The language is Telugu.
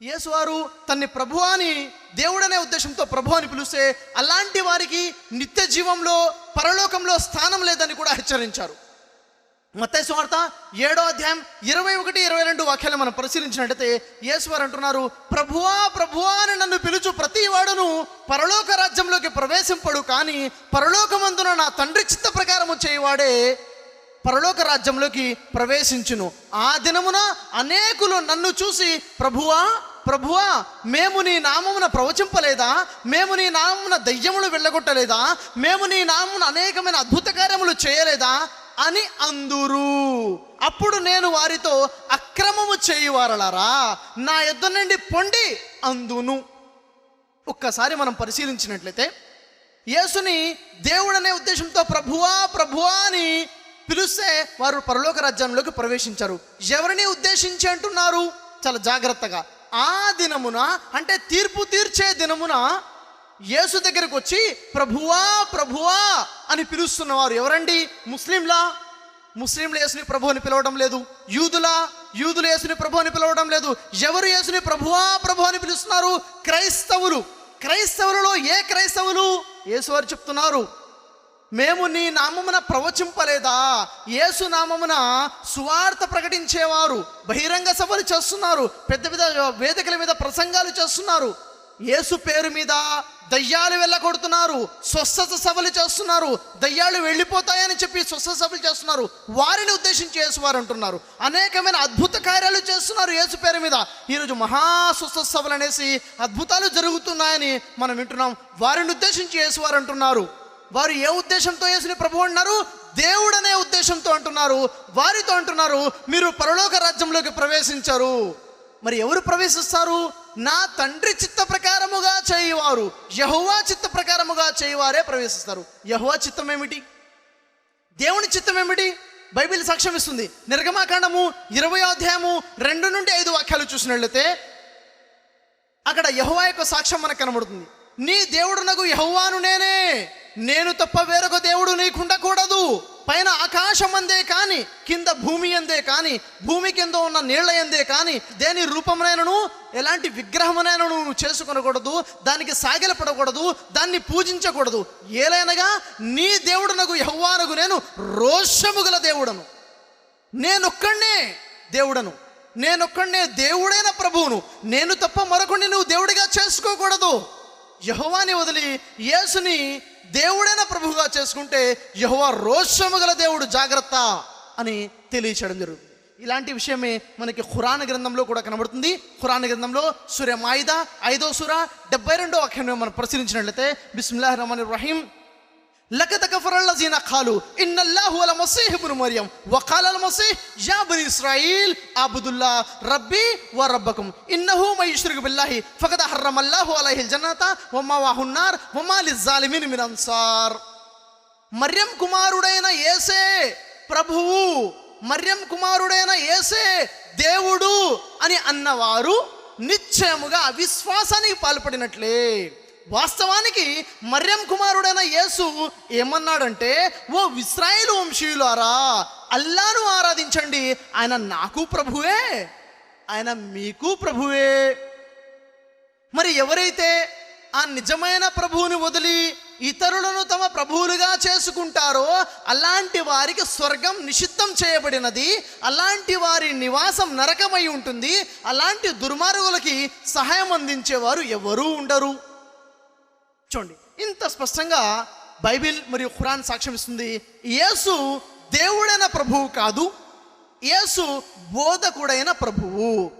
యేసువారు తన్ని ప్రభు అని దేవుడనే ఉద్దేశంతో ప్రభు అని పిలిస్తే అలాంటి వారికి నిత్య జీవంలో పరలోకంలో స్థానం లేదని కూడా హెచ్చరించారు. మత్తయి వార్త ఏడో అధ్యాయం ఇరవై ఒకటి ఇరవై రెండు వాక్యాలు మనం పరిశీలించినట్టయితే యేసువారు అంటున్నారు ప్రభువా ప్రభువా అని నన్ను పిలుచు ప్రతి వాడును పరలోక రాజ్యంలోకి ప్రవేశింపడు కానీ పరలోకమందున నా తండ్రి చిత్త ప్రకారము చేయవాడే పరలోక రాజ్యంలోకి ప్రవేశించును. ఆ దినమున అనేకులు నన్ను చూసి ప్రభువా ప్రభువా మేము నీ నామమున ప్రవచింపలేదా? మేము నీ నామమున దయ్యములు వెళ్ళగొట్టలేదా? మేము నీ నామమున అనేకమైన అద్భుత కార్యములు చేయలేదా? అని అందురు. అప్పుడు నేను వారితో అక్రమము చేయువారలారా నా యొద్ద నుండి పొండి అందును. ఒక్కసారి మనం పరిశీలించినట్లయితే యేసుని దేవుడనే ఉద్దేశంతో ప్రభువా ప్రభువా అని పిలిస్తే వారు పరలోక రాజ్యంలోకి ప్రవేశించారు. ఎవరిని ఉద్దేశించి అంటున్నారు? చాలా జాగ్రత్తగా. ఆ దినమున అంటే తీర్పు తీర్చే దినమున యేసు దగ్గరకు వచ్చి ప్రభువా ప్రభువా అని పిలుస్తున్నవారు ఎవరండి? ముస్లింలా? ముస్లింలు యేసుని ప్రభు అని పిలవడం లేదు. యూదులా? యూదులు యేసుని ప్రభు అని పిలవడం లేదు. ఎవరు యేసుని ప్రభువా ప్రభు అని పిలుస్తున్నారు? క్రైస్తవులు. క్రైస్తవులలో ఏ క్రైస్తవులు? యేసు వారు చెప్తున్నారు మేము నీ నామమున ప్రవచింపలేదా? యేసు నామమున సువార్త ప్రకటించేవారు బహిరంగ సభలు చేస్తున్నారు పెద్ద పెద్ద వేదికల మీద ప్రసంగాలు చేస్తున్నారు. యేసు పేరు మీద దయ్యాలు వెళ్ళగొడుతున్నారు స్వస్థత సభలు చేస్తున్నారు దయ్యాలు వెళ్ళిపోతాయని చెప్పి స్వస్థ సభలు చేస్తున్నారు. వారిని ఉద్దేశించి యేసువారు అంటున్నారు. అనేకమైన అద్భుత కార్యాలు చేస్తున్నారు యేసు పేరు మీద. ఈరోజు మహా స్వస్థ సభలు అనేసి అద్భుతాలు జరుగుతున్నాయని మనం వింటున్నాం. వారిని ఉద్దేశించి యేసువారు అంటున్నారు. వారు ఏ ఉద్దేశంతో యేసుని ప్రభు అంటున్నారు? దేవుడనే ఉద్దేశంతో అంటున్నారు. వారితో అంటున్నారు మీరు పరలోక రాజ్యంలోకి ప్రవేశించరు. మరి ఎవరు ప్రవేశిస్తారు? నా తండ్రి చిత్త ప్రకారముగా చేయువారు. యహోవా చిత్త ప్రకారముగా చేయువారే ప్రవేశిస్తారు. యహోవా చిత్తం ఏమిటి? దేవుని చిత్తం ఏమిటి? బైబిల్ సాక్ష్యం ఇస్తుంది. నిర్గమాకాండము ఇరవై అధ్యాయము రెండు నుండి ఐదు వాక్యాలు చూసినట్లయితే అక్కడ యహోవా యొక్క సాక్ష్యం మనకు కనబడుతుంది. నీ దేవుడునకు యహోవాను నేనే. నేను తప్ప వేరొక దేవుడు నీకుండకూడదు. పైన ఆకాశం అందే కానీ కింద భూమి అందే కానీ భూమి కింద ఉన్న నీళ్ళ ఎందే కానీ దేని రూపమునైనను ఎలాంటి విగ్రహమునైనను నువ్వు చేసుకొనకూడదు దానికి సాగిలపడకూడదు దాన్ని పూజించకూడదు. ఏలైనగా నీ దేవుడునకు యహోవానకు నేను రోషము గల దేవుడను. నేనొక్కడే దేవుడను. నేనొక్కడే దేవుడైన ప్రభువును. నేను తప్ప మరొకడిని నువ్వు దేవుడిగా చేసుకోకూడదు. యహోవాని వదిలి యేసుని దేవుడైన ప్రభువుగా చేసుకుంటే యహోవా రోషము గల దేవుడు జాగ్రత్త అని తెలియచేయడం జరుగుతుంది. ఇలాంటి విషయమే మనకి ఖురాన్ గ్రంథంలో కూడా కనబడుతుంది. ఖురాన్ గ్రంథంలో సూర్య మాయిదా ఐదో సూర డెబ్బై రెండో వాక్యం మనం పరిశీలించినట్లయితే బిస్మిల్లాహ్ రహమాన్ రహీం لقد كفر الذين قالوا ان الله هو المسيح ابن مريم وقال المسيح يا بني اسرائيل اعبدوا الله ربي وربكم انه من يشرك بالله فقد حرم الله عليه الجنه ومأواه النار وما للظالمين من انصار మర్యం కుమారుడైన యేసే ప్రభువు మర్యం కుమారుడైన యేసే దేవుడు అని అన్నవారు నిశ్చయముగా అవిశ్వాసానికి పాల్పడినట్లే వాస్తవానికి మర్యం కుమారుడైన యేసు ఏమన్నాడంటే ఓ విశ్రాయిలు వంశీయులారా అల్లాను ఆరాధించండి. ఆయన నాకు ప్రభువే ఆయన మీకు ప్రభువే. మరి ఎవరైతే ఆ నిజమైన ప్రభువుని వదిలి ఇతరులను తమ ప్రభువులుగా చేసుకుంటారో అలాంటి వారికి స్వర్గం నిషిద్ధం చేయబడినది అలాంటి వారి నివాసం నరకమై ఉంటుంది అలాంటి దుర్మార్గులకి సహాయం అందించేవారు ఎవరూ ఉండరు. చూడండి. ఇంత స్పష్టంగా బైబిల్ మరియు ఖురాన్ సాక్ష్యం ఇస్తుంది. యేసు దేవుడైన ప్రభువు కాదు. యేసు బోధకుడైన ప్రభువు.